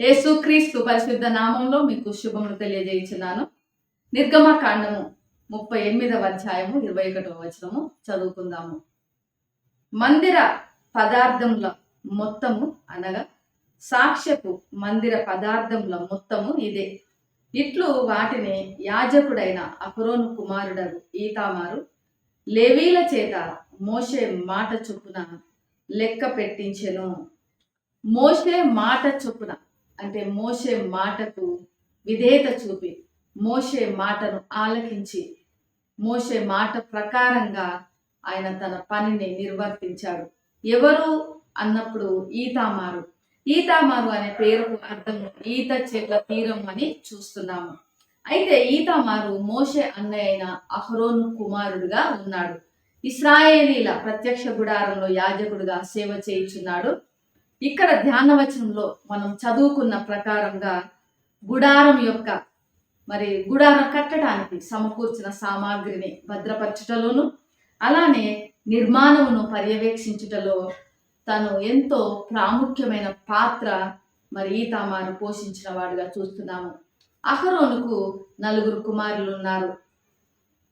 యేసుక్రీస్తు పరిశుద్ధ నామంలో మీకు శుభములు నిర్గమ నిర్గమకాండము ముప్పై ఎనిమిదవ అధ్యాయము ఇరవై ఒకటవ వచనము చదువుకుందాము. మందిర పదార్థముల మొత్తము అనగా సాక్ష్యపు మందిర పదార్థముల మొత్తము ఇదే. ఇట్లు వాటిని యాజకుడైన అహరోను కుమారుడగు ఈతామారు లేవీల చేత మోషే మాట చొప్పున లెక్క పెట్టించెను. మోషే మాట చొప్పున అంటే మోసే మాటకు విధేయత చూపి మోసే మాటను ఆలకించి మోసే మాట ప్రకారంగా ఆయన తన పనిని నిర్వర్తించాడు. ఎవరు అన్నప్పుడు ఈతామారు. ఈతామారు అనే పేరుకు అర్థం ఈత చెట్ల తీరం అని చూస్తున్నాము. అయితే ఈతామారు మోషే అన్నయ్య అయిన అహరోను కుమారుడుగా ఉన్నాడు. ఇస్రాయేలీల ప్రత్యక్ష గుడారంలో యాజకుడుగా సేవ చేయించున్నాడు. ఇక్కడ ధ్యానవచనంలో మనం చదువుకున్న ప్రకారంగా గుడారం యొక్క మరి గుడారం కట్టడానికి సమకూర్చిన సామాగ్రిని భద్రపరచుటలోను అలానే నిర్మాణమును పర్యవేక్షించుటలో తను ఎంతో ప్రాముఖ్యమైన పాత్ర మరి ఈతామారు పోషించిన వాడుగా చూస్తున్నాము. అహరోనుకు నలుగురు కుమారులు ఉన్నారు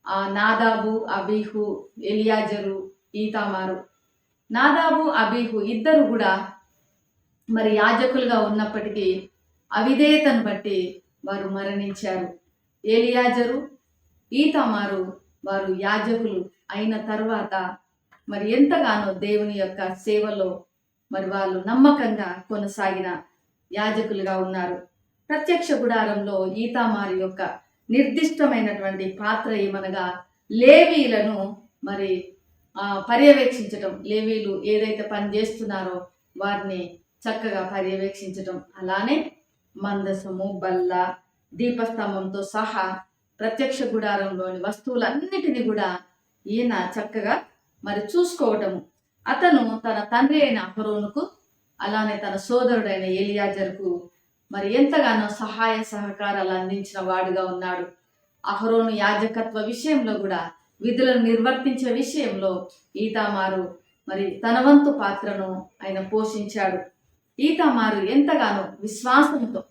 ఆ నాదాబు అబీహు ఎలియాజరు ఈతామారు. నాదాబు అబీహు ఇద్దరు కూడా మరి యాజకులుగా ఉన్నప్పటికీ అవిధేయతను బట్టి వారు మరణించారు. ఏలియాజరు ఈతమారు వారు యాజకులు అయిన తర్వాత మరి ఎంతగానో దేవుని యొక్క సేవలో మరి వాళ్ళు నమ్మకంగా కొనసాగిన యాజకులుగా ఉన్నారు. ప్రత్యక్ష గుడారంలో ఈతామారి యొక్క నిర్దిష్టమైనటువంటి పాత్ర ఏమనగా లేవీలను మరి పర్యవేక్షించటం లేవీలు ఏదైతే పని చేస్తున్నారో వారిని చక్కగా పర్యవేక్షించటం. అలానే మందసము బల్ల దీపస్తంభంతో సహా ప్రత్యక్ష గుడారంలోని వస్తువులన్నిటిని కూడా ఈయన చక్కగా మరి చూసుకోవటము. అతను తన తండ్రి అయిన అహరోనుకు అలానే తన సోదరుడైన ఏలియాజర్కు మరి ఎంతగానో సహాయ సహకారాలు అందించిన వాడుగా ఉన్నాడు. అహరోను యాజకత్వ విషయంలో కూడా విధులను నిర్వర్తించే విషయంలో ఈతామారు మరి తన వంతు పాత్రను ఆయన పోషించాడు. ఈతమారు ఎంతగానో విశ్వాసంతో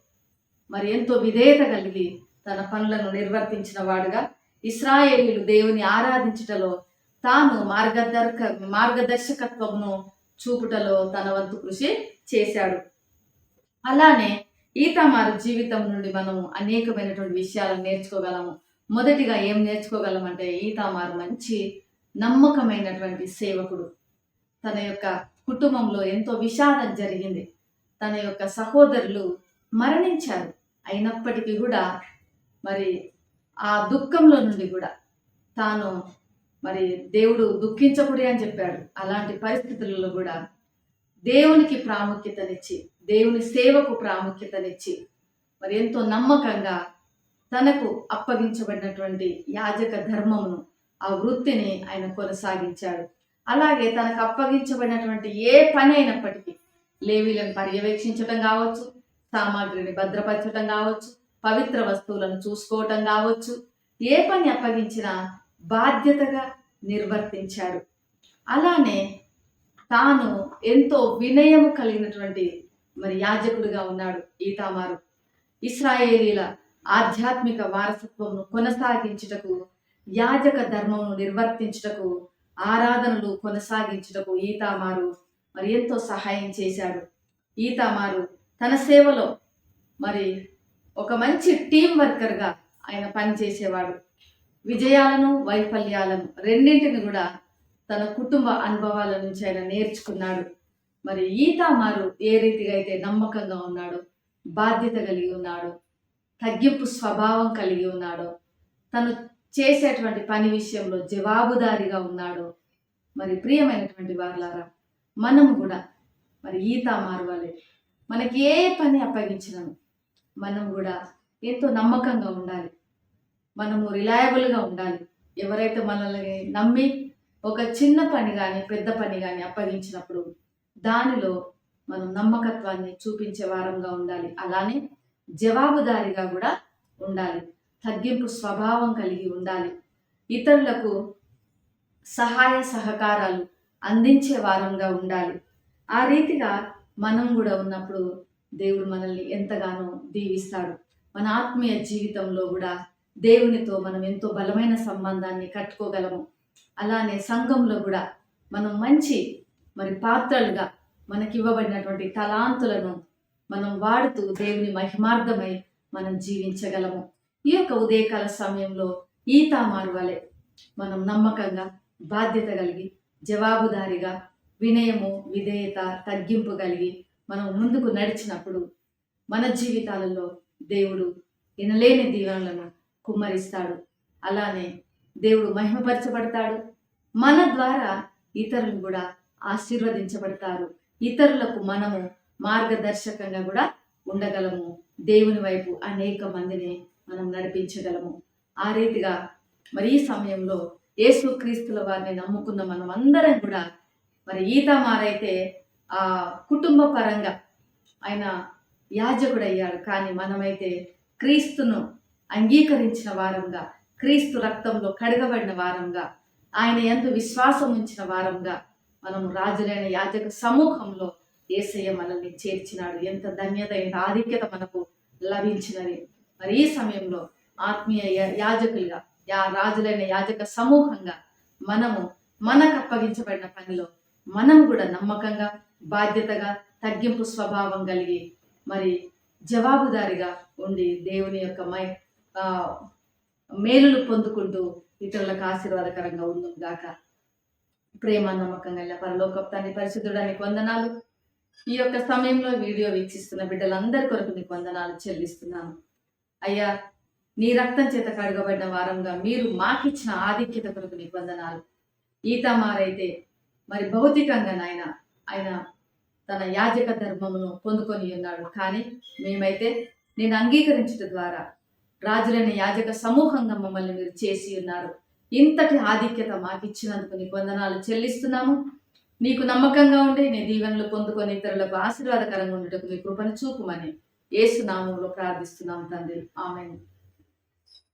మరి ఎంతో విధేయత కలిగి తన పనులను నిర్వర్తించిన వాడుగా ఇస్రాయేలీలు దేవుని ఆరాధించుటలో తాను మార్గదర్క మార్గదర్శకత్వమును చూపుటలో తన వంతు కృషి చేశాడు. అలానే ఈతమారు జీవితం నుండి మనము అనేకమైనటువంటి విషయాలను నేర్చుకోగలము. మొదటిగా ఏం నేర్చుకోగలమంటే ఈతామారు మంచి నమ్మకమైనటువంటి సేవకుడు. తన యొక్క కుటుంబంలో ఎంతో విషాదం జరిగింది. తన యొక్క సహోదరులు మరణించారు. అయినప్పటికీ కూడా మరి ఆ దుఃఖంలో నుండి కూడా తాను మరి దేవుడు దుఃఖించకూడదు అని చెప్పాడు. అలాంటి పరిస్థితులలో కూడా దేవునికి ప్రాముఖ్యతనిచ్చి దేవుని సేవకు ప్రాముఖ్యతనిచ్చి మరి ఎంతో నమ్మకంగా తనకు అప్పగించబడినటువంటి యాజక ధర్మమును ఆ వృత్తిని ఆయన కొనసాగించాడు. అలాగే తనకు అప్పగించబడినటువంటి ఏ పని అయినప్పటికీ లేవీలను పర్యవేక్షించడం కావచ్చు సామాగ్రిని భద్రపరచడం కావచ్చు పవిత్ర వస్తువులను చూసుకోవటం కావచ్చు. ఏ పని అప్పగించినా బాధ్యతగా నిర్వర్తించారు. అలానే తాను ఎంతో వినయము కలిగినటువంటి మరి యాజకుడిగా ఉన్నాడు ఈతామారు. ఇస్రాయేలీల ఆధ్యాత్మిక వారసత్వమును కొనసాగించుటకు యాజక ధర్మమును నిర్వర్తించుటకు ఆరాధనలు కొనసాగించుటకు ఈతామారు మరి ఎంతో సహాయం చేశాడు. ఈతామారు తన సేవలో మరి ఒక మంచి టీం వర్కర్గా ఆయన పనిచేసేవాడు. విజయాలను వైఫల్యాలను రెండింటిని కూడా తన కుటుంబ అనుభవాల నుంచి ఆయన నేర్చుకున్నాడు. మరి ఈతామారు ఏ రీతిగా అయితే నమ్మకంగా ఉన్నాడో బాధ్యత కలిగి ఉన్నాడో తగ్గింపు స్వభావం కలిగి ఉన్నాడో తను చేసేటువంటి పని విషయంలో జవాబుదారీగా ఉన్నాడో మరి ప్రియమైనటువంటి వారులారా మనం కూడా. మరి ఈత మారవాలి. మనకి ఏ పని అప్పగించినాను మనం కూడా ఎంతో నమ్మకంగా ఉండాలి. మనము రిలయబుల్గా ఉండాలి. ఎవరైతే మనల్ని నమ్మి ఒక చిన్న పని కానీ పెద్ద పని కానీ అప్పగించినప్పుడు దానిలో మనం నమ్మకత్వాన్ని చూపించే వారంగా ఉండాలి. అలానే జవాబుదారీగా కూడా ఉండాలి. తగ్గింపు స్వభావం కలిగి ఉండాలి. ఇతరులకు సహాయ సహకారాలు అందించే వారంగా ఉండాలి. ఆ రీతిగా మనం కూడా ఉన్నప్పుడు దేవుడు మనల్ని ఎంతగానో దీవిస్తాడు. మన ఆత్మీయ జీవితంలో కూడా దేవునితో మనం ఎంతో బలమైన సంబంధాన్ని కట్టుకోగలము. అలానే సంఘంలో కూడా మనం మంచి మరి పాత్రలుగా మనకి ఇవ్వబడినటువంటి తలాంతులను మనం వాడుతూ దేవుని మహిమార్థమై మనం జీవించగలము. ఈ యొక్క ఉదయకాల సమయంలో ఈ తామారు వలె మనం నమ్మకంగా బాధ్యత కలిగి జవాబుదారిగా వినయము విధేయత తగ్గింపు కలిగి మనం ముందుకు నడిచినప్పుడు మన జీవితాలలో దేవుడు వినలేని దీవెనలను కుమ్మరిస్తాడు. అలానే దేవుడు మహిమపరచబడతాడు. మన ద్వారా ఇతరులు కూడా ఆశీర్వదించబడతారు. ఇతరులకు మనము మార్గదర్శకంగా కూడా ఉండగలము. దేవుని వైపు అనేక మందిని మనం నడిపించగలము. ఆ రీతిగా మరి ఈ సమయంలో యేసుక్రీస్తుల వారిని నమ్ముకున్న మనం అందరం కూడా మరి ఈతమారైతే ఆ కుటుంబ పరంగా ఆయన యాజకుడు అయ్యాడు కానీ మనమైతే క్రీస్తును అంగీకరించిన వారంగా క్రీస్తు రక్తంలో కడగబడిన వారంగా ఆయన ఎందు విశ్వాసం ఉంచిన వారంగా మనం రాజులైన యాజక సమూహంలో ఏసయ్య మనల్ని చేర్చినాడు. ఎంత ధన్యత ఎంత ఆధిక్యత మనకు లభించినది. మరి ఈ సమయంలో ఆత్మీయ యాజకులుగా యా రాజులైన యాజక సమూహంగా మనము మనకు అప్పగించబడిన పనిలో మనం కూడా నమ్మకంగా బాధ్యతగా తగ్గింపు స్వభావం కలిగి మరి జవాబుదారిగా ఉండి దేవుని యొక్క మై మేలులు పొందుకుంటూ ఇతరులకు ఆశీర్వాదకరంగా ఉందం గాక. ప్రేమ నమ్మకం కలిగిన పరలోకప్తాన్ని పరిశుద్ధుడానికి వందనాలు. ఈ యొక్క సమయంలో వీడియో వీక్షిస్తున్న బిడ్డలందరి కొరకు నీకు వందనాలు చెల్లిస్తున్నాను. అయ్యా నీ రక్తం చేత కడగబడిన వారంగా మీరు మాకిచ్చిన ఆధిక్యత కొరకు నిబంధనలు ఈతమారైతే మరి భౌతికంగా నాయన ఆయన తన యాజక ధర్మమును పొందుకొని ఉన్నాడు. కానీ మేమైతే నేను అంగీకరించడం ద్వారా రాజులైన యాజక సమూహంగా మమ్మల్ని మీరు చేసి ఉన్నారు. ఇంతటి ఆధిక్యత మాకిచ్చినందుకు నీకు వందనాలు చెల్లిస్తున్నాము. నీకు నమ్మకంగా ఉండి నీ దీవెనలు పొందుకొని ఇతరులకు ఆశీర్వాదకరంగా ఉండటం నీ కృపను చూపుమని ఏసు నామంలో ప్రార్థిస్తున్నాం తండ్రి. ఆమె